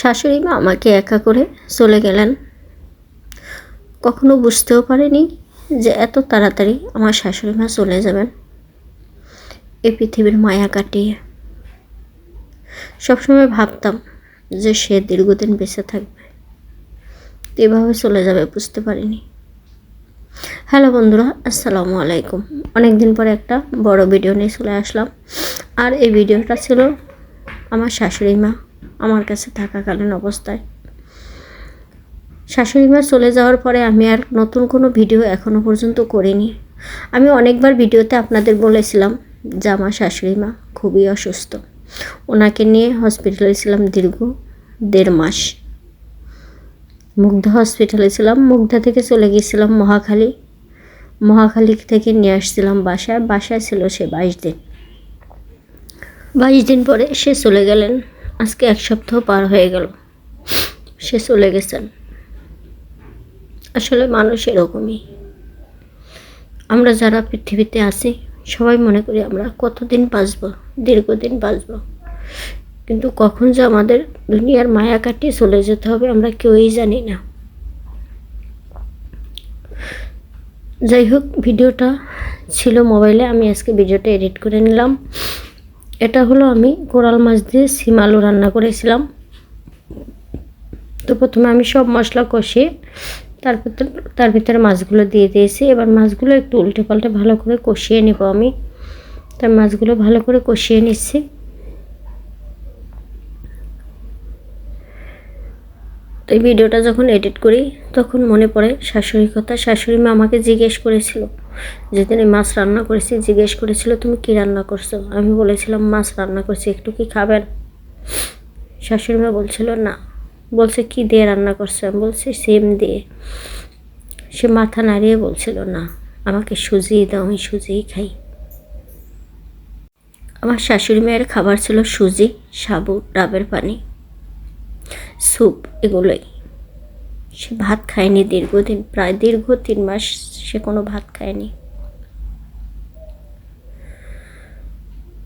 শাশুড়ি মা আমাকে একা করে চলে গেলেন। কখনো বুঝতেও পারেনি যে এত তাড়াতাড়ি আমার শাশুড়ি মা চলে যাবেন। এই পৃথিবীর মায়া কাটিয়ে। সবসময় ভাবতাম যে সে দীর্ঘদিন বেঁচে থাকবে। এভাবে চলে যাবে বুঝতে পারিনি। হ্যালো বন্ধুরা, আসসালামু আলাইকুম। অনেক দিন পরে একটা বড় ভিডিও নিয়ে চলে আসলাম। আর এই ভিডিওটা ছিল আমার শাশুড়ি মা আমার কাছে থাকাকালীন অবস্থায়। শাশুড়ি মা চলে যাওয়ার পরে আমি আর নতুন কোনো ভিডিও এখনও পর্যন্ত করিনি। আমি অনেকবার ভিডিওতে আপনাদের বলেছিলাম যে আমার শাশুড়ি মা খুবই অসুস্থ। ওনাকে নিয়ে হসপিটালে ছিলাম দীর্ঘ দেড় মাস। মুগ্ধা হসপিটালে ছিলাম, মুগ্ধা থেকে চলে গিয়েছিলাম মহাখালী। মহাখালী থেকে নিয়ে আসছিলাম বাসায় বাসায় ছিল সে বাইশ দিন। বাইশ দিন পরে সে চলে গেলেন আজকে এক সপ্তাহ পার হয়ে গেল। সে চলে গেছেন। আসলে মানুষ এরকমই। আমরা যারা পৃথিবীতে আছি, সবাই মনে করি আমরা কতদিন বাঁচব, দীর্ঘদিন বাঁচব। কিন্তু কখন যে আমাদের দুনিয়ার মায়া কাটিয়ে চলে যেতে হবে আমরা কেউই জানি না। যাই হোক, ভিডিওটা ছিল মোবাইলে, আমি আজকে ভিডিওটা এডিট করে নিলাম। এটা হলো আমি কোরাল মাছ দিয়ে সিম আলু রান্না করেছিলাম। তো প্রথমে আমি সব মশলা কষিয়ে তারপর তার ভিতরে মাছগুলো দিয়ে দিয়েছি। এবার মাছগুলো একটু উল্টে পাল্টে ভালো করে কষিয়ে নেব আমি। তার মাছগুলো ভালো করে কষিয়ে নিচ্ছি। তো এই ভিডিওটা যখন এডিট করি, তখন মনে পড়ে শাশুড়ির কথা। শাশুড়ি মা আমাকে জিজ্ঞেস করেছিল যেদিন মাছ রান্না করেছি, জিজ্ঞেস করেছিল, তুমি কি রান্না করছ? আমি বলেছিলাম, মাছ রান্না করছি, একটু কি খাবেন? শাশুড়ি মা বলছিল, না। বলছে, কি দিয়ে রান্না করছে? আমি বলছি, সেম দিয়ে। সে মাথা নাড়িয়ে বলছিল, না, আমাকে সুজি দাও, আমি সুজিই খাই। আমার শাশুড়ি মায়ের খাবার ছিল সুজি, সাবু, ডাবের পানি, স্যুপ, এগুলোই। সে ভাত খায়নি দীর্ঘদিন, প্রায় দীর্ঘ তিন মাস সে কোনো ভাত খায়নি।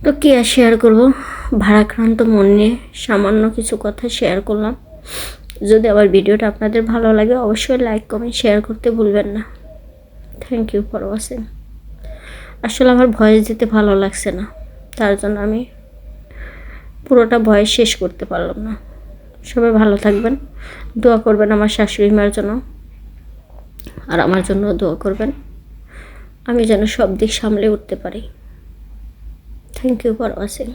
তো কি আর শেয়ার করব? ভাড়াক্রান্ত মন নিয়ে সামান্য কিছু কথা শেয়ার করলাম। যদি আবার ভিডিওটা আপনাদের ভালো লাগে, অবশ্যই লাইক কমেন্ট শেয়ার করতে ভুলবেন না। থ্যাংক ইউ ফর ওয়াচিং আসলে আমার ভয়েস দিতে ভালো লাগছে না। তার জন্য আমি পুরোটা ভয়েস শেষ করতে পারলাম না। সবাই ভালো থাকবেন। দোয়া করবেন আমার শাশুড়ি মার জন্য। আর আমার জন্য দোয়া করবেন। আমি যেন সব দিক সামলে উঠতে পারি। Thank you for watching